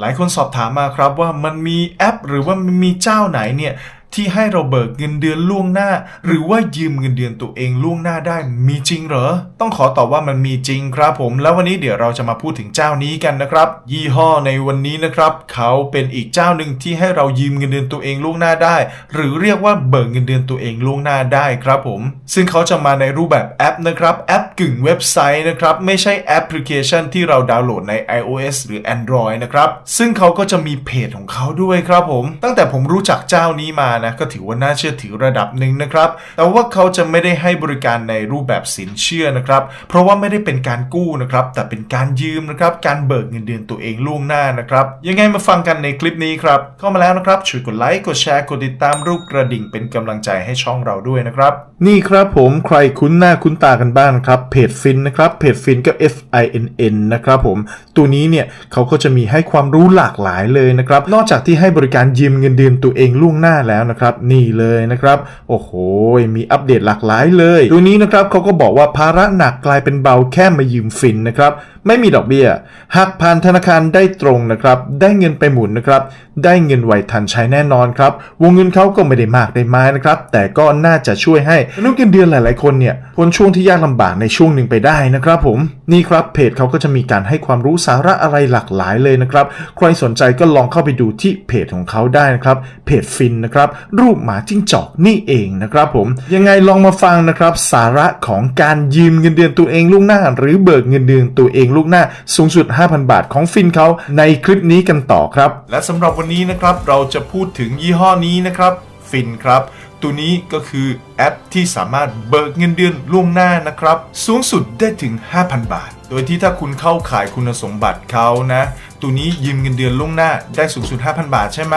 หลายคนสอบถามมาครับว่ามันมีแอป หรือว่ามีเจ้าไหนเนี่ย ที่ให้เราเบิกเงินเดือนล่วงหน้า หรือว่ายืมเงินเดือนตัวเองล่วงหน้าได้มีจริงเหรอ ต้องขอตอบว่ามันมีจริงครับผม แล้ววันนี้เดี๋ยวเราจะมาพูดถึงเจ้านี้กันนะครับ ยี่ห้อในวันนี้นะครับ เขาเป็นอีกเจ้าหนึ่งที่ให้เรายืมเงินเดือนตัวเองล่วงหน้าได้ หรือเรียกว่าเบิกเงินเดือนตัวเองล่วงหน้าได้ครับผม ซึ่งเขาจะมาในรูปแบบแอปนะครับแอปกึ่งเว็บไซต์นะครับไม่ใช่แอปพลิเคชันที่เราดาวน์โหลดใน iOS หรือ Android นะครับซึ่งเขาก็จะมีเพจของเขาด้วยครับผม ตั้งแต่ผมรู้จักเจ้านี้มานะก็ถือว่าน่าเชื่อถือระดับหนึ่งนะครับ แต่ว่าเขาจะไม่ได้ให้บริการในรูปแบบสินเชื่อนะครับ เพราะว่าไม่ได้เป็นการกู้นะครับแต่เป็นการยืมนะครับการเบิกเงินเดือนตัวเองล่วงหน้านะครับยังไงมาฟังกันในคลิปนี้ครับเข้ามาแล้วนะครับช่วยกดไลค์กดแชร์กดติดตามรูปกระดิ่งเป็นกำลังใจให้ช่องเราด้วยนะครับ นี่ครับผมใครคุ้นหน้าคุ้นตากันบ้างครับเพจฟินนะครับเพจฟินก็ F I N N นะครับผมตัวนี้เนี่ยเขาก็จะมีให้ความรู้หลากหลายเลยนะครับนอกจากที่ให้บริการยืมเงินเดือนตัวเองล่วงหน้าแล้วนะครับ นี่เลยนะครับ โอ้โห มีอัปเดตหลากหลายเลยตัวนี้นะครับเขาก็บอกว่าภาระหนักกลายเป็นเบาแค่มายืมฟินนะครับ ไม่มีดอกเบี้ย หากผ่านธนาคารได้ตรงนะครับ ได้เงินไปหมุนนะครับ ได้เงินไวทันใช้แน่นอนครับ วงเงินเขาก็ไม่ได้มากได้ไม้นะครับ แต่ก็น่าจะช่วยให้มนุษย์เงินเดือนหลายๆคนเนี่ยพ้นช่วงที่ยากลำบากในช่วงหนึ่งไปได้นะครับ ผม นี่ครับเพจเขาก็จะมีการให้ความรู้สาระอะไรหลากหลายเลยนะครับ ใครสนใจก็ลองเข้าไปดูที่เพจของเขาได้นะครับ เพจฟินนะครับรูปหมาจิ้งจอกนี่เองนะครับผมยังไงลองมาฟังนะครับ สาระของการยืมเงินเดือนตัวเองล่วงหน้า หรือเบิกเงินเดือนตัวเองล่วงหน้า สูงสุด 5,000 บาทของฟินเขาในคลิปนี้กันต่อครับ และสำหรับวันนี้นะครับเราจะพูดถึงยี่ห้อนี้นะครับฟินครับตัวนี้ก็คือแอปที่สามารถเบิกเงินเดือนล่วงหน้านะครับ สูงสุดได้ถึง 5,000 บาท โดยที่ถ้าคุณเข้าขายคุณสมบัติเขานะ ตัวนี้ยืมเงินเดือนล่วงหน้าได้สูงสุด 5,000 บาทใช่ไหม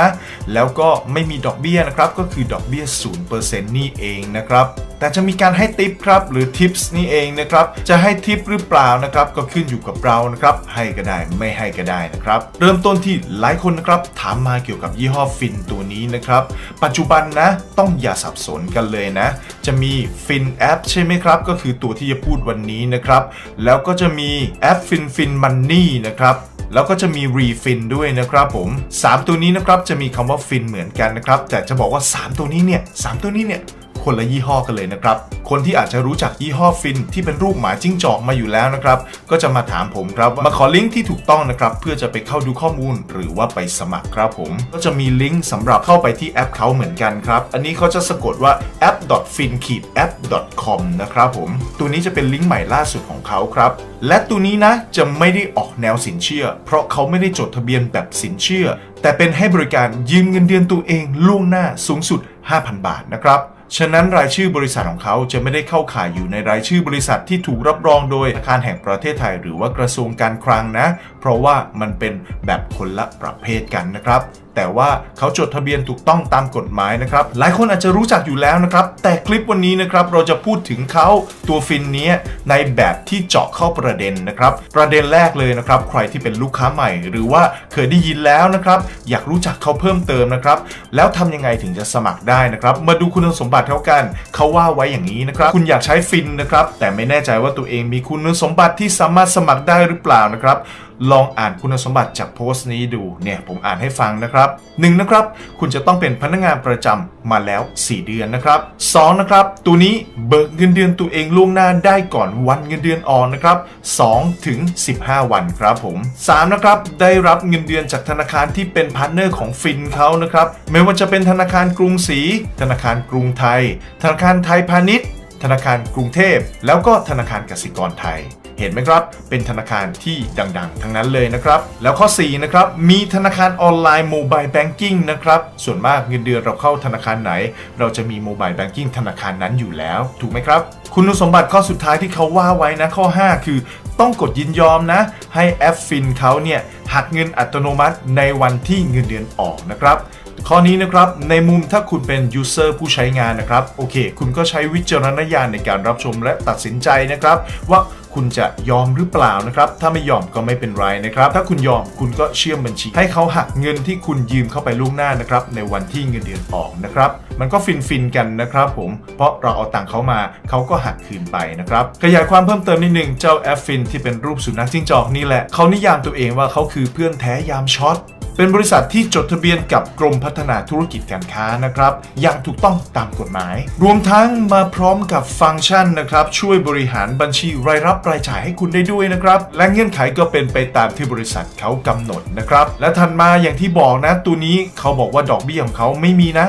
แล้วก็ไม่มีดอกเบี้ยนะครับก็คือดอกเบี้ย 0%นี่เองนะครับแต่จะมีการให้ทิปครับหรือทิปส์นี่เองนะครับจะให้ทิปหรือเปล่านะครับก็ขึ้นอยู่กับเรานะครับให้ก็ได้ไม่ให้ก็ได้นะครับเริ่มต้นที่หลายคนนะครับถามมาเกี่ยวกับยี่ห้อฟินตัวนี้นะครับปัจจุบันนะต้องอย่าสับสนกันเลยนะ จะมีฟินแอปใช่ไหมครับก็คือตัวที่จะพูดวันนี้นะครับแล้วก็จะมีแอปฟินฟินมันนี่นะครับ แล้วก็จะมีรีฟินด้วยนะครับผม 3 ตัวนี้นะครับจะมีคำว่าฟินเหมือนกันนะครับแต่จะบอกว่า 3 ตัวนี้เนี่ยสามตัวนี้เนี่ย คนละยี่ห้อกันเลยนะครับ คนที่อาจจะรู้จักยี่ห้อฟินที่เป็นรูปหมาจิ้งจอกมาอยู่แล้วนะครับ ก็จะมาถามผมครับมาขอลิงก์ที่ถูกต้องนะครับ เพื่อจะไปเข้าดูข้อมูลหรือว่าไปสมัครครับผม ก็จะมีลิงก์สำหรับเข้าไปที่แอปเขาเหมือนกันครับ อันนี้เขาจะสะกดว่า app.fin-app.com นะครับผม ตัวนี้จะเป็นลิงก์ใหม่ล่าสุดของเขาครับ และตัวนี้นะจะไม่ได้ออกแนวสินเชื่อ เพราะเขาไม่ได้จดทะเบียนแบบสินเชื่อ แต่เป็นให้บริการยืมเงินเดือนตัวเองล่วงหน้าสูงสุด 5,000 บาทนะครับ ฉะนั้นรายชื่อบริษัทของเขาจะไม่ได้เข้าข่ายอยู่ในรายชื่อบริษัทที่ถูกรับรองโดยธนาคารแห่งประเทศไทย หรือว่ากระทรวงการคลังนะ ราะว่ามันเป็นแบบคนละประเภทกันนะครับ แต่ว่าเขาจดทะเบียนถูกต้องตามกฎหมายนะครับ หลายคนอาจจะรู้จักอยู่แล้วนะครับ แต่คลิปวันนี้นะครับเราจะพูดถึงเขาตัวฟินนี้ในแบบที่เจาะเข้าประเด็นนะครับ ประเด็นแรกเลยนะครับ ใครที่เป็นลูกค้าใหม่ หรือว่าเคยได้ยินแล้วนะครับ อยากรู้จักเขาเพิ่มเติมนะครับ แล้วทำยังไงถึงจะสมัครได้นะครับ มาดูคุณสมบัติเท่ากัน เขาว่าไว้อย่างนี้นะครับ คุณอยากใช้ฟินนะครับ แต่ไม่แน่ใจว่าตัวเองมีคุณสมบัติที่สามารถสมัครได้หรือเปล่านะครับ ลองอ่านคุณสมบัติจากโพสต์นี้ดูเนี่ยผมอ่านให้ฟังนะครับ1นะครับ คุณจะต้องเป็นพนักงานประจำมาแล้ว 4 เดือนนะครับ2นะครับ ตัวนี้เบิกเงินเดือนตัวเองล่วงหน้าได้ก่อนวันเงินเดือนออกนะครับ2ถึง15 วันครับผม3นะครับได้รับเงินเดือนจากธนาคารที่เป็นพาร์ทเนอร์ของฟินเขานะครับไม่ว่าจะเป็นธนาคารกรุงศรีธนาคารกรุงไทย ธนาคารไทยพาณิชย์ ธนาคารกรุงเทพ แล้วก็ธนาคารกสิกรไทย เห็นไหมครับ เป็นธนาคารที่ดังๆ ทั้งนั้นเลยนะครับ แล้วข้อ 4 นะครับ มีธนาคารออนไลน์โมบายแบงกิ้งนะครับ ส่วนมากเงินเดือนเราเข้าธนาคารไหน เราจะมีโมบายแบงกิ้งธนาคารนั้นอยู่แล้ว ถูกไหมครับ คุณสมบัติข้อสุดท้ายที่เขาว่าไว้นะข้อ 5 คือต้องกดยินยอมนะ ให้แอปฟินเขาเนี่ยหักเงินอัตโนมัติในวันที่เงินเดือนออกนะครับ ข้อนี้นะครับในมุมถ้าคุณเป็น user ผู้ใช้งานนะครับโอเค คุณก็ใช้วิจารณญาณในการรับชมและตัดสินใจนะครับ ว่าคุณจะยอมหรือเปล่านะครับ ถ้าไม่ยอมก็ไม่เป็นไรนะครับ ถ้าคุณยอมคุณก็เชื่อมบัญชี ให้เขาหักเงินที่คุณยืมเข้าไปล่วงหน้านะครับ ในวันที่เงินเดือนออกนะครับ มันก็ฟินฟินๆกันนะครับผม เพราะเราเอาตังค์เขามาเขาก็หักคืนไปนะครับ ขยายความเพิ่มเติมนิดนึงเจ้าแอฟฟินที่เป็นรูปสุนัขจิ้งจอกนี่แหละเขานิยามตัวเองว่าเขาคือเพื่อนแท้ยามช็อต เป็นบริษัทที่จดทะเบียนกับกรมพัฒนาธุรกิจการค้านะครับ อย่างถูกต้องตามกฎหมาย รวมทั้งมาพร้อมกับฟังก์ชันนะครับ ช่วยบริหารบัญชีรายรับรายจ่ายให้คุณได้ด้วยนะครับ และเงื่อนไขก็เป็นไปตามที่บริษัทเขากำหนดนะครับ และถัดมาอย่างที่บอกนะตัวนี้เขาบอกว่าดอกเบี้ยของเขาไม่มีนะ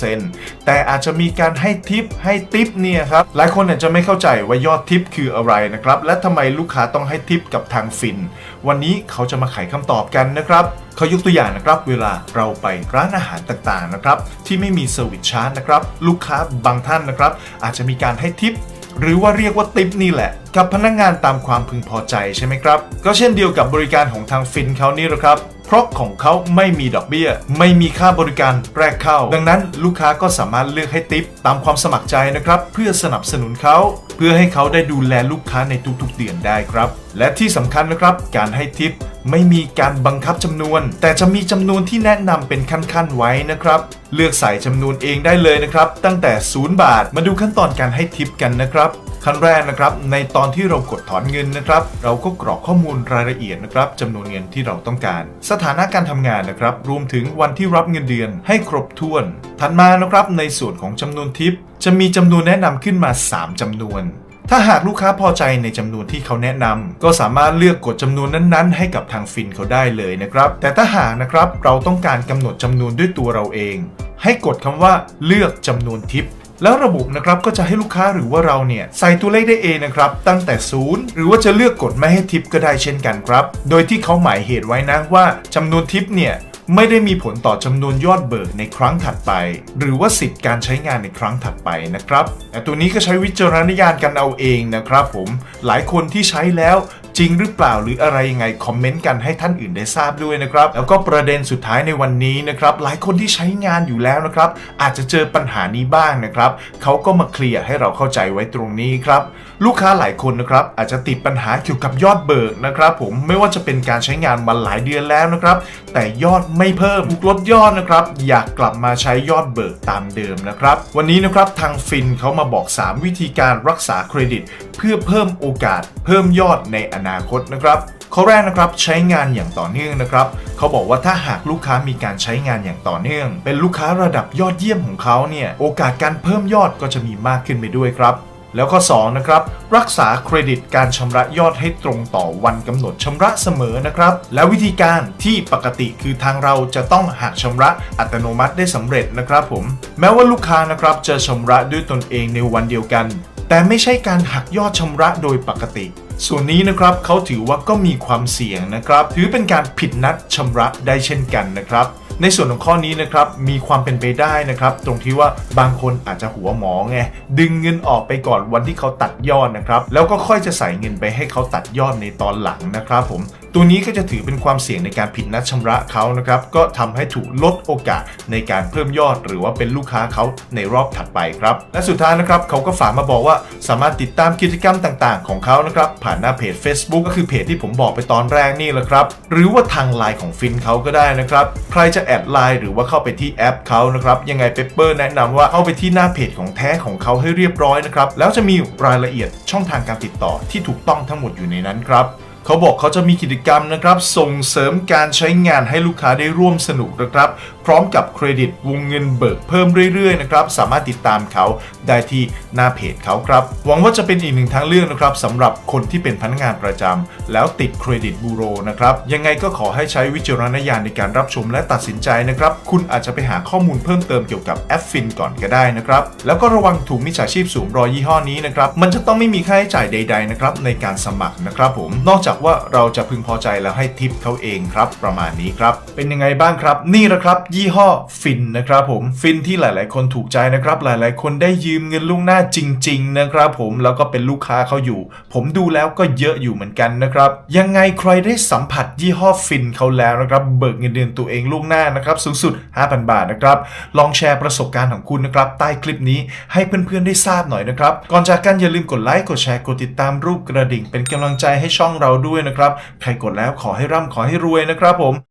0%แต่อาจจะมีการให้ทิปให้ติปเนี่ยครับหลายคนอาจจะไม่เข้าใจว่ายอดทิปคืออะไรนะครับและทำไมลูกค้าต้องให้ทิปกับทางฟิน วันนี้เขาจะมาไขคำตอบกันนะครับ เขายกตัวอย่างนะครับเวลาเราไปร้านอาหารต่างๆนะครับที่ไม่มีเซอร์วิสชาร์จนะครับลูกค้าบางท่านนะครับ อาจจะมีการให้ทิปหรือว่าเรียกว่าติปนี่แหละ กับพนักงานตามความพึงพอใจใช่ไหมครับ ก็เช่นเดียวกับบริการของทางฟินเขานี่แหละครับเพราะของเขาไม่มีดอกเบี้ย ไม่มีค่าบริการแรกเข้า ดังนั้นลูกค้าก็สามารถเลือกให้ติปตามความสมัครใจนะครับ เพื่อสนับสนุนเขา เพื่อให้เขาได้ดูแลลูกค้าในทุกๆเดือนได้ครับ และที่สำคัญนะครับ การให้ทิปไม่มีการบังคับจำนวน แต่จะมีจำนวนที่แนะนำเป็นขั้นๆไว้นะครับ เลือกใส่จำนวนเองได้เลยนะครับ ตั้งแต่ 0 บาทมาดูขั้นตอนการให้ทิปกันนะครับ ขั้นแรกนะครับ ในตอนที่เรากดถอนเงินนะครับ เราก็กรอกข้อมูลรายละเอียดนะครับจำนวนเงินที่เราต้องการ สถานะการทำงานนะครับ รวมถึงวันที่รับเงินเดือนให้ครบถ้วน ถัดมานะครับในส่วนของจำนวนทิปจะมีจำนวนแนะนำขึ้นมา 3จำนวน ถ้าหากลูกค้าพอใจในจำนวนที่เขาแนะนำก็สามารถเลือกกดจำนวนนั้นๆ ให้กับทางฟินเขาได้เลยนะครับ แต่ถ้าหากนะครับเราต้องการกำหนดจำนวนด้วยตัวเราเอง ให้กดคำว่าเลือกจำนวนทิปแล้วระบบนะครับก็จะให้ลูกค้าหรือว่าเราเนี่ยใส่ตัวเลขได้เองนะครับ ตั้งแต่ศูนย์หรือว่าจะเลือกกดไม่ให้ทิปก็ได้เช่นกันครับ โดยที่เขาหมายเหตุไว้นะว่าจำนวนทิปเนี่ย ไม่ได้มีผลต่อจำนวนยอดเบิกในครั้งถัดไป หรือว่าสิทธิ์การใช้งานในครั้งถัดไปนะครับแต่ตัวนี้ก็ใช้วิจารณญาณกันเอาเองนะครับผมหลายคนที่ใช้แล้ว จริงหรือเปล่าหรืออะไรยังไงคอมเมนต์กันให้ท่านอื่นได้ทราบด้วยนะครับ แล้วก็ประเด็นสุดท้ายในวันนี้นะครับหลายคนที่ใช้งานอยู่แล้วนะครับ อาจจะเจอปัญหานี้บ้างนะครับเขาก็มาเคลียร์ให้เราเข้าใจไว้ตรงนี้ครับลูกค้าหลายคนนะครับอาจจะติดปัญหาเกี่ยวกับยอดเบิกนะครับ ผมไม่ว่าจะเป็นการใช้งานมาหลายเดือนแล้วนะครับ แต่ยอดไม่เพิ่มลดยอดนะครับ อยากกลับมาใช้ยอดเบิกตามเดิมนะครับ วันนี้นะครับทางฟินเขามาบอก 3 วิธีการรักษาเครดิต เพื่อเพิ่มโอกาส เพิ่มยอดในอนาคตนะครับข้อแรกนะครับใช้งานอย่างต่อเนื่องนะครับเขาบอกว่าถ้าหากลูกค้ามีการใช้งานอย่างต่อเนื่อง เป็นลูกค้าระดับยอดเยี่ยมของเขาเนี่ยโอกาสการเพิ่มยอดก็จะมีมากขึ้นไปด้วยครับแล้วข้อ2นะครับรักษาเครดิตการชำระยอดให้ตรงต่อวันกำหนดชำระเสมอนะครับ และวิธีการที่ปกติคือทางเราจะต้องหักชำระอัตโนมัติได้สำเร็จนะครับผม แม้ว่าลูกค้านะครับจะชำระด้วยตนเองในวันเดียวกัน แต่ไม่ใช่การหักยอดชำระโดยปกติ ส่วนนี้นะครับเขาถือว่าก็มีความเสี่ยงนะครับ ถือเป็นการผิดนัดชำระได้เช่นกันนะครับ ในส่วนของข้อนี้นะครับมีความเป็นไปได้นะครับ ตรงที่ว่าบางคนอาจจะหัวหมอไงดึงเงินออกไปก่อนวันที่เขาตัดยอดนะครับ แล้วก็ค่อยจะใส่เงินไปให้เขาตัดยอดในตอนหลังนะครับผมตัวนี้ก็จะถือเป็นความเสี่ยงในการผิดนัดชำระเขานะครับก็ทำให้ถูกลดโอกาสในการเพิ่มยอด หรือว่าเป็นลูกค้าเขาในรอบถัดไปครับและสุดท้ายนะครับเขาก็ฝากมาบอกว่าสามารถติดตามกิจกรรมต่างๆ ของเขานะครับผ่านหน้าเพจ Facebook ก็คือเพจที่ผมบอกไปตอนแรกนี่แหละครับหรือว่าทางไลน์ของฟินเขาก็ได้นะครับใครจะแอดไลน์หรือว่าเข้าไปที่แอปเขานะครับยังไงเปเปอร์แนะนำว่าเข้าไปที่หน้าเพจของแท้ของเขาให้เรียบร้อยนะครับแล้วจะมีรายละเอียดช่องทางการติดต่อที่ถูกต้องทั้งหมดอยู่ในนั้นครับเขาบอกเขาจะมีกิจกรรมนะครับ ส่งเสริมการใช้งานให้ลูกค้าได้ร่วมสนุกนะครับ พร้อมกับเครดิตวงเงินเบิกเพิ่มเรื่อยๆนะครับสามารถติดตามเขาได้ที่หน้าเพจเขาครับ หวังว่าจะเป็นอีกหนึ่งทางเลือกนะครับสำหรับคนที่เป็นพนักงานประจำแล้วติดเครดิตบูโรนะครับยังไงก็ขอให้ใช้วิจารณญาณในการรับชมและตัดสินใจนะครับ คุณอาจจะไปหาข้อมูลเพิ่มเติมเกี่ยวกับแอปฟินก่อนก็ได้นะครับ แล้วก็ระวังถูกมิจฉาชีพสวมรอยยี่ห้อนี้นะครับมันจะต้องไม่มีค่าใช้จ่ายใด ๆ นะครับในการสมัครนะครับผมนอกจากว่าเราจะพึงพอใจแล้วให้ทิปเขาเองครับ ประมาณนี้ครับ เป็นยังไงบ้างครับ นี่แหละครับยี่ห้อฟินนะครับผมฟินที่หลาย ๆ คนถูกใจนะครับหลาย ๆ คนได้ยืมเงินล่วงหน้าจริง ๆ นะครับผมแล้วก็เป็นลูกค้าเขาอยู่ ผมดูแล้วก็เยอะอยู่เหมือนกันนะครับยังไงใครได้สัมผัสยี่ห้อฟินเขาแล้วนะครับเบิกเงินเดือนตัวเองล่วงหน้านะครับสูงสุด 5,000 บาทนะครับลองแชร์ประสบการณ์ของคุณนะครับใต้คลิปนี้ให้เพื่อน ๆ ได้ทราบหน่อยนะครับก่อนจากกันอย่าลืมกดไลค์กดแชร์กดติดตามรูปกระดิ่ง เป็นกำลังใจให้ช่องเราด้วยนะครับใครกดแล้วขอให้ร่ำขอให้รวยนะครับผม